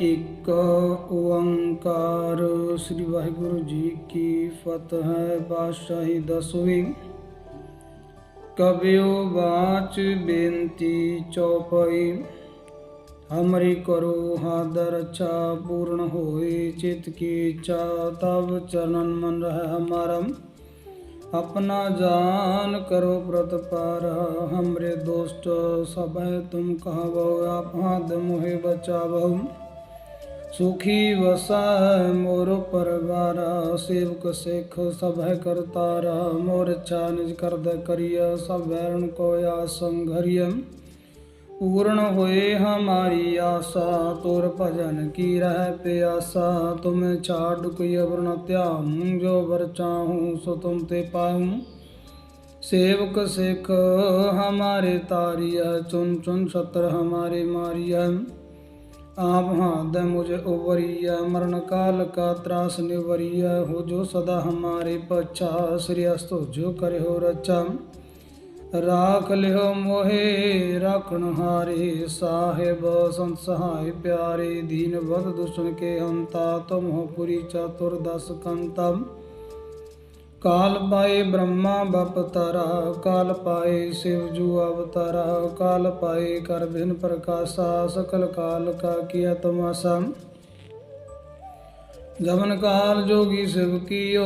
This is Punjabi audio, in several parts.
ਇੱਕ ਓੰਕਾਰ ਸ੍ਰੀ ਵਾਹਿਗੁਰੂ ਜੀ ਕੀ ਫਤਿਹ ਹੈ ਬਾਦਸ਼ਾਹੀ ਦਸਵੀਂ ਕਬਿਓ ਬਾਚ ਬੇਨਤੀ ਚੌਪਈ ਹਮਰੀ ਕਰੋ ਹਾਦਰ ਅੱਛਾ ਪੂਰਨ ਹੋਏ ਚਿਤ ਕੀ ਇੱਛਾ ਤਬ ਚਰਨਨ ਮਨ ਰਹਿ ਹਮਾਰਮ अपना जान करो प्रतपार हमरे दोस्त सब है तुम कहो आप हाथ मोहे बचावो ਸੁਖੀ ਵਸਾ ਮੋਰ ਪਰਵਾਰ, ਸੇਵਕ ਸਿਖ ਸਭ ਹੈ ਕਰਤਾਰ ਮੋਰ ਛਾ ਨਿਜ ਕਰਦ ਕਰੀਐ ਸਭ ਵੈਰਣ ਕੋ ਆਸੰ ਘਰੀਐ ਪੂਰਨ ਹੋਏ ਹਮਾਰੀ ਆਸਾ, ਤੁਰ ਭਜਨ ਕੀ ਰਹਿ ਪਿਆਸਾ। ਤੁਮ ਛਾੜ ਕੋਈ ਅਵਰਣ ਧਿਆਉ, ਜੋ ਵਰ ਚਾਹੂੰ ਸੋ ਤੁਮ ਤੇ ਪਾਉ। ਸੇਵਕ ਸਿਖ ਹਮਾਰੇ ਤਾਰੀਆ ਚੁਨ ਚੁਨ ਸਤਰ ਹਮਾਰੇ ਮਾਰੀਆ। आप हाथ मुझे उबरिया मरण काल का त्रास निवरिया हो जो सदा हमारे पच्छा श्रेयस्तो जो करे हो रचा राख लिहो मोहे राखण हारे साहेब संत सहाय प्यारे दीन बद दुष्ण के हंता तुम हो पुरी चतुर्दश कंतम काल पाए ब्रह्मा बप तारा, काल पाए शिव जू अवतारा, काल पाए कर भिन्न प्रकाशा, सकल काल का किया तमाशा। जमन काल जोगी शिव की यो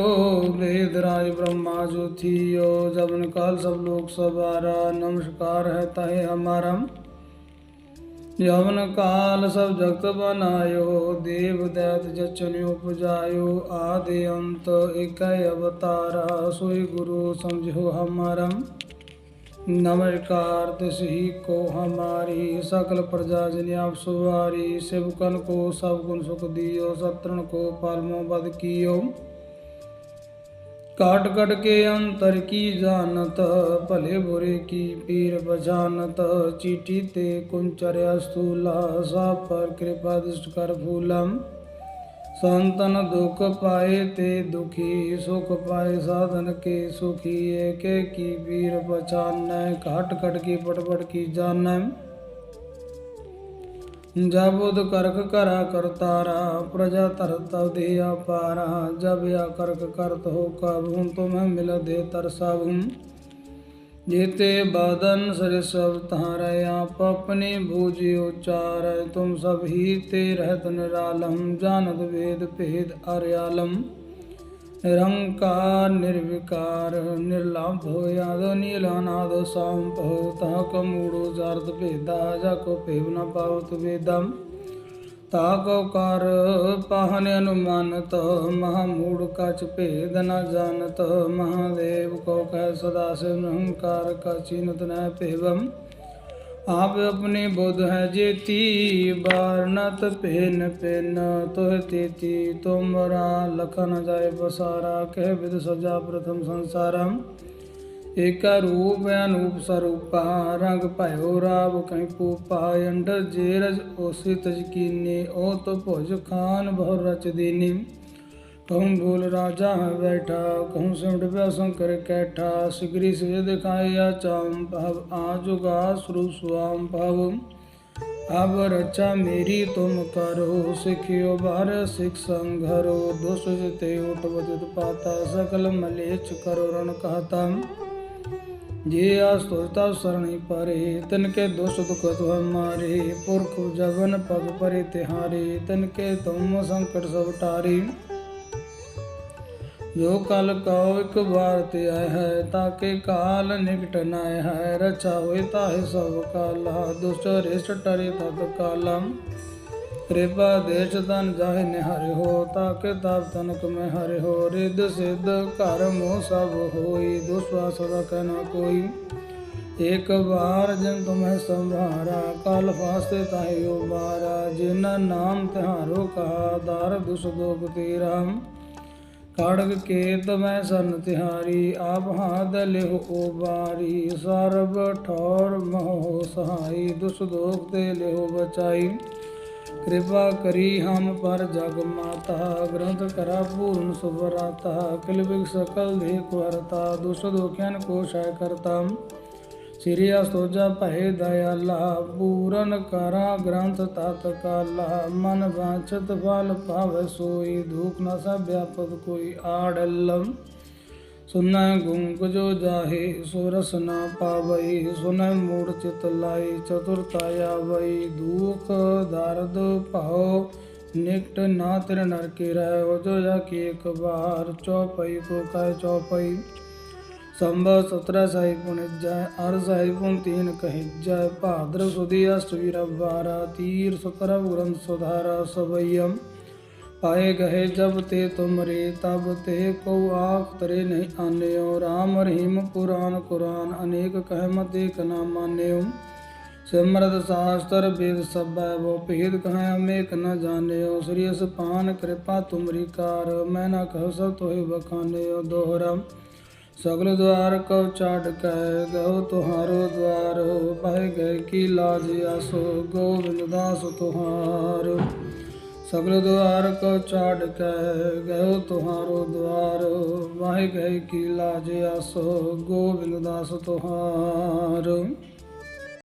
वेदराज ब्रह्मा जो थी यो जबन काल सब लोग सवारा नमस्कार है तहे हमारा। जवन काल सब जगत बनायो देव दैत जचन उपजायो आदि अंत एक अवतारा सोई गुरु समझो हमारा नमस्कार तिस ही को हमारी सकल प्रजा जन आप सुवारी शिवकन को सब गुण सुख दियो सत्रण को पालमो बद कियो ਕਾਟ ਕਟ ਕੇ ਅੰਤਰ ਕੀ ਜਾਣਤ? ਭਲੇ ਬੁਰੇ ਕੀ ਪੀਰ ਬਜਾਨਤ? ਚੀਟੀ ਤੇ ਕੁੰਚਰ ਅਸਤੂਲਾ ਸਾਭ ਪਰ ਕਿਰਪਾ ਦਿਸ਼ਟ ਕਰ ਫੂਲਮ। ਸੰਤਨ ਦੁਖ ਪਾਏ ਤੇ ਦੁਖੀ, ਸੁਖ ਪਾਏ ਸਾਧਨ ਕੇ ਸੁਖੀ। ਏਕੇ ਕੀ ਵੀਰ ਪਛਾਨੈ ਘਟ ਘਟ ਕੀ ਪਟ ਪਟ ਕੀ ਜਾਣੈ। ਜਬ ਉਦ ਕਰਕ ਕਰਾ ਕਰਤਾਰਾ ਪ੍ਰਜਾ ਧਰ ਤਵ ਦੇ ਆਪਾਰਾ ਜਬ ਆ ਕਰਕ ਕਰਤ ਹੋ ਕਾਬੂ ਤੁਮਹਿ ਮਿਲ ਦੇ ਤਰ ਸਭੂ ਜੀਤੇ ਬਾਦਨ ਸਰ ਸਭ ਤਾਰੇ ਆਪ ਆਪਣੇ ਭੂਜੀ ਉਚਾਰ, ਤੁਮ ਸਭ ਹੀ ਤੇ ਰਹਿਤ ਨਿਰਾਲਮ ਜਾਨਤ ਵੇਦ ਭੇਦ ਅਰਿਆਲਮ। ਨਿਰੰਕਾਰ, ਨਿਰਵਿਕਾਰ, ਨਿਰਲਭ ਹੋਇਆਦੋ ਨੀਲਾਨਾਦੋ ਸਾਮ ਪਹੁ ਤਹ ਕਮੂੜੋ ਜਰਦ ਭੇਦਾ, ਜਾ ਕੋ ਭੇਵ ਨ ਪਾਵਤ ਵੇਦਮ ਤਾ ਕੋ ਕਰ ਪਾਹਨ ਅਨੁਮਾਨਤ, ਮਹਾ ਮੂੜ ਕਚ ਭੇਦ ਨਾ ਜਾਣਤ, ਮਹਾਦੇਵ ਕੋ ਕਹਿ ਸਦਾ ਸਿਵ ਨਿਰੰਕਾਰ ਨਾ ਚਿਨਤ ਭੇਵਮ ਆਪ ਆਪਣੇ ਬੁੱਧ ਹੈ ਜੇਤੀ, ਬਾਰਨਤ ਪਹਿਨ ਪਹਿਨ ਤੋਹ ਤੇਤੀ ਤੁਮਰਾ ਲਖਨ ਜਾਏ ਬਸਾਰਾ ਕਹਿ ਵਿਦ ਸਜਾ ਪ੍ਰਥਮ ਸੰਸਾਰਮ ਏਕਾ ਰੂਪ ਅਨੂਪ ਸਰੂਪਾ, ਰੰਗ ਭਇਓ ਰਾਵ ਕਹੀਂ ਪੂਪਾ, ਅੰਡਰ ਜੇਰਜ ਓਸੀ ਤਜਕੀਨੀ ਓ ਤੋ ਭੁਜ ਖਾਨ ਬਹੁ ਰਚ ਦੇਨੀ। कहूँ बोल राजा है बैठा, कहूँ सिमट प्या शंकर कैठा। सिगरी से दिखाया चाम भव आजुगा श्रु स्वाम भव। अब रचा मेरी तुम करो, सिखियो बार सिख संघरो। दोष जिते उठ बजत पाता, सकल मलेच करो रण कहता। जे आस्तुता सरणी परे, तनके दोष दुख तो हमारे पुरख जवन पग परे तिहारे, तनके तुम संकट सब टारी ਜੋ ਕਲ ਕਉ ਇੱਕ ਵਾਰ ਤੇ ਆਇ ਹੈ ਤਾਕੇ ਕਾਲ ਨਿਕਟ ਨਾਇ ਹੈ। ਰਚਾ ਹੋਏ ਤਾਹੇ ਸਭ ਕਾਲਾ, ਦੁਸ਼ਟ ਰਿਸ਼ਟ ਟਰੇ ਤਤ ਕਾਲਮ ਕਿਰਪਾ ਦੇਸ਼ ਤਨ ਜਾਹਿ ਨਿਹਰਿ ਹੋ ਤਾਕੇ ਤਪ ਤਨਕ ਮੈਂ ਹਰਿ ਹੋ। ਰਿਦ ਸਿਧ ਘਰ ਮੋ ਸਭ ਹੋਈ ਦੁਸਵਾ ਸਦਾ ਕਹਿਣਾ ਕੋਈ। ਇੱਕ ਵਾਰ ਜਨ ਤੁਮੈ ਸੰਭਾਰਾ ਕਲ ਫਾਸਤੇ ਤਾਹਿ ਉਬਾਰਾ। ਜਿਨ ਨਾਮ ਤਿਹਾਰੋ ਕਹਾ, ਦਰ ਦੁਸ ਦੋਗ ਤੀਰਾਮ ਖੜਗ ਕੇਤ ਮੈਂ ਸਨ ਤਿਹਾਰੀ, ਆਪ ਹਾਦ ਲਿਹੁ ਉਬਾਰੀ ਸਰਬ ਠੌਰ ਮੋਹ ਸਹਾਈ, ਦੁਸ ਦੋਖ ਤੇ ਲਿਹੁ ਬਚਾਈ। ਕਿਰਪਾ ਕਰੀ ਹਮ ਪਰ ਜਗ ਮਾਤਾ, ਗ੍ਰੰਥ ਕਰਾ ਪੂਰਨ ਸੁਭਰਾਤਾ ਕਿਲ ਸਕਲ ਦੇਖ ਵਰਤਾ ਦੁਸ ਦੋਖਿਆਨ ਕੋ ਸ਼ੈ ਕਰਤਾ। ਸ੍ਰੀ ਅਸਤੋਜਾ ਭਏ ਦਇਆਲਾ ਪੂਰਨ ਕਰਾ ਗ੍ਰੰਥ ਤਤ ਕਾਲਾ ਮਨ ਵਾਂਛਤ ਫਲ ਪਾਵੈ ਸੋਈ ਦੁਖ ਨ ਸਭ ਵਿਆਪਕ ਕੋਈ ਆੜਲਮ ਸੁਨੈ ਗੁੰਗ ਜੋ ਜਾਹੇ ਸੋ ਰਸ ਨਾ ਪਾਵਈ ਸੁਨੈ ਮੂੜ ਚਿਤ ਲਾਈ ਚਤੁਰਤਾ ਆਵਈ ਦੁਖ ਦਰਦ ਭਉ ਨਿਕਟ ਨਾ ਤਿਰ ਨਰ ਕੇ ਰਹਿ ਹੋ ਜੋ ਜਾ ਕੀ ਇੱਕ ਵਾਰ ਚੌਪਈ ਕੋ ਕਹਿ ਚੌਪਈ ਸੰਭਵ ਸਤਰਾ ਸਾਹਿਬ ਪੁਨ ਜੈ ਅਰ ਸਾਹਿਬ ਪੁਨ ਤੀਨ ਕਹਿ ਜੈ ਭਾਦਰ ਸੁਦੀ ਅਸ਼ਟਵੀ ਰਵਾਰਾ ਤੀਰ ਸੁਤਰ ਗ੍ਰੰਥ ਸੁਧਾਰਾ ਸਬਈਮ ਪਾਏ ਗਏ ਜਬ ਤੇ ਤੁਮਰੇ ਤਬ ਤੇ ਕੋ ਆਖ ਤਰੇ ਨਹੀਂ ਆਨਿਓ RAM ਰਹੀਮ ਪੁਰਾਨ ਕੁਰਾਨ ਅਨੇਕ ਕਹਿ ਮਤ ਏਕ ਨਾ ਮਾਨਿਓ ਸਿਮਰਤ ਸਾਸਤਰ ਬੇਦ ਸਭੈ ਵੋ ਭੇਦ ਕਹੈ ਅਮੇਕ ਨ ਜਾਣਿਓ ਸ੍ਰੀ ਅਸਪਾਨ ਕਿਰਪਾ ਤੁਮਰੀ ਕਾਰ ਮੈਂ ਨਾ ਕਹ ਸਭ ਤੋਹਿ ਬਖਾਨਿਓ ਦੋਹਰਾ ਸਗਲ ਦਵਾਰ ਕਉ ਚਾਟ ਕੈ ਗਉ ਤੁਹਾਰੋ ਦਵਾਰ ਬਹਿ ਗਏ ਕੀ ਲਾਜ ਆਸੋ, ਗੋਬਿੰਦ ਦਾਸ ਤੁਹਾਰ। ਸਗਲ ਦਵਾਰ ਕਉ ਚਾਟ ਕੈ ਗਉ ਤੁਹਾਰੋ ਦਵਾਰ, ਵਾਹਿ ਗਏ ਕੀ ਲਾਜ ਆਸੋ, ਗੋਬਿੰਦ ਦਾਸ ਤੁਹਾਰ।